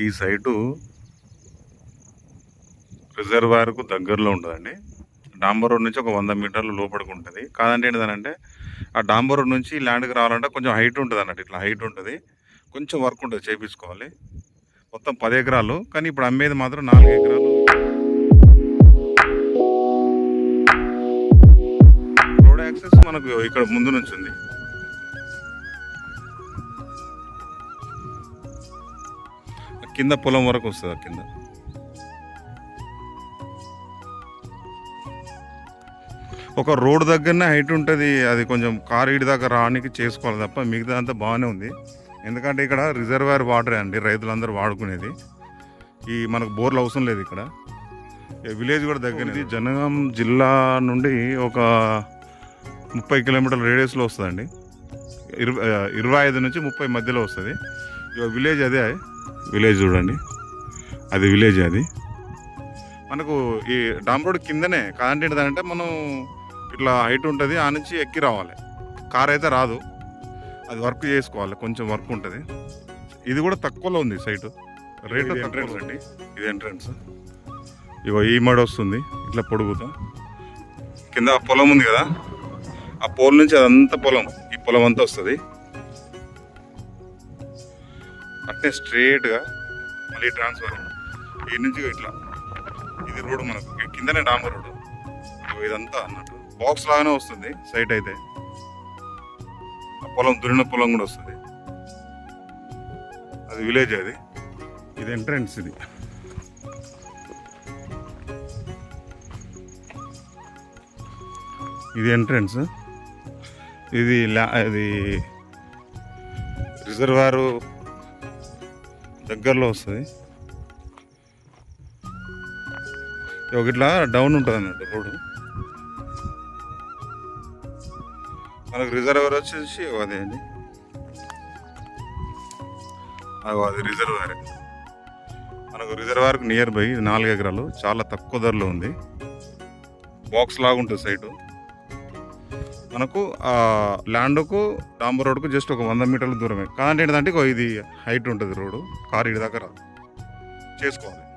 ఈ సైటు రిజర్వాయర్కు దగ్గరలో ఉంటుందండి. డాంబర్ రోడ్ నుంచి ఒక వంద మీటర్లు లోపలికి ఉంటుంది. కాదంటే ఏంటంటే ఆ డాంబర్ రోడ్ నుంచి ల్యాండ్కి రావాలంటే కొంచెం హైట్ ఉంటుంది అన్నట్టు ఇట్లా హైట్ ఉంటుంది. కొంచెం వర్క్ ఉంటుంది చేపించుకోవాలి మొత్తం పది ఎకరాలు కానీ ఇప్పుడు అమ్మేది మాత్రం నాలుగు ఎకరాలు. రోడ్ యాక్సెస్ మనకు ఇక్కడ ముందు నుంచి ఉంది. కింద పొలం వరకు వస్తుంది ఆ కింద. ఒక రోడ్ దగ్గరనే హైట్ ఉంటుంది అది కొంచెం కారు ఇటు దాకా రానికి చేసుకోవాలి తప్ప మిగతా అంతా బాగానే ఉంది. ఎందుకంటే ఇక్కడ రిజర్వాయర్ వాటరే అండి రైతులందరూ వాడుకునేది. ఈ మనకు బోర్లు అవసరం లేదు ఇక్కడ. ఈ విలేజ్ కూడా దగ్గర ఇది జనగాం జిల్లా నుండి ఒక ముప్పై కిలోమీటర్ల రేడియస్లో వస్తుందండి. ఇరవై ఇరవై ఐదు నుంచి ముప్పై మధ్యలో వస్తుంది. విలేజ్ అదే. విలేజ్ చూడండి. అది విలేజ్ అది. మనకు ఈ డామ్ రోడ్ కిందనే కాదంటే ఏంటంటే మనం ఇట్లా హైట్ ఉంటుంది ఆ నుంచి ఎక్కి రావాలి. కార్ అయితే రాదు. అది వర్క్ చేసుకోవాలి కొంచెం వర్క్ ఉంటుంది. ఇది కూడా తక్కువలో ఉంది సైటు. రేటు ఎంట్రన్స్ అండి. ఇది ఎంట్రన్స్ ఇగో ఈ మడి వస్తుంది ఇట్లా పొడుగుతా. కింద పొలం ఉంది కదా ఆ పోల్ నుంచి అదంతా పొలం ఈ పొలం అంతా వస్తుంది. అట్నే స్ట్రేట్గా మళ్ళీ ట్రాన్స్ఫర్ ఈ నుంచి ఇట్లా. ఇది రోడ్డు మనకు. కిందనే డాంబర్ రోడ్డు. ఇదంతా అన్నట్టు. బాక్స్ లాగానే వస్తుంది సైట్ అయితే. పొలం దురిన పొలం కూడా వస్తుంది. అది విలేజ్ అది. ఇది ఎంట్రన్స్ ఇది. ఇది ఎంట్రన్స్. ఇది లా ఇది రిజర్వారు దగ్గరలో వస్తుంది. ఒకట్లా డౌన్ ఉంటుంది అన్నట్టు రోడ్డు. మనకు రిజర్వర్ వచ్చేసి అదే అండి. అది రిజర్వర్ మనకు రిజర్వాయర్కి నియర్ బై ఇది నాలుగు ఎకరాలు చాలా తక్కువ ధరలో ఉంది. బాక్స్ లాగా ఉంటుంది సైటు. మనకు ఆ ల్యాండ్కు డాంబర్ రోడ్కు జస్ట్ ఒక వంద మీటర్ల దూరమే. కాదంటే ఏంటంటే ఇది హైట్ ఉంటుంది రోడ్డు. కారు ఇడి దాకా చేసుకోవాలి.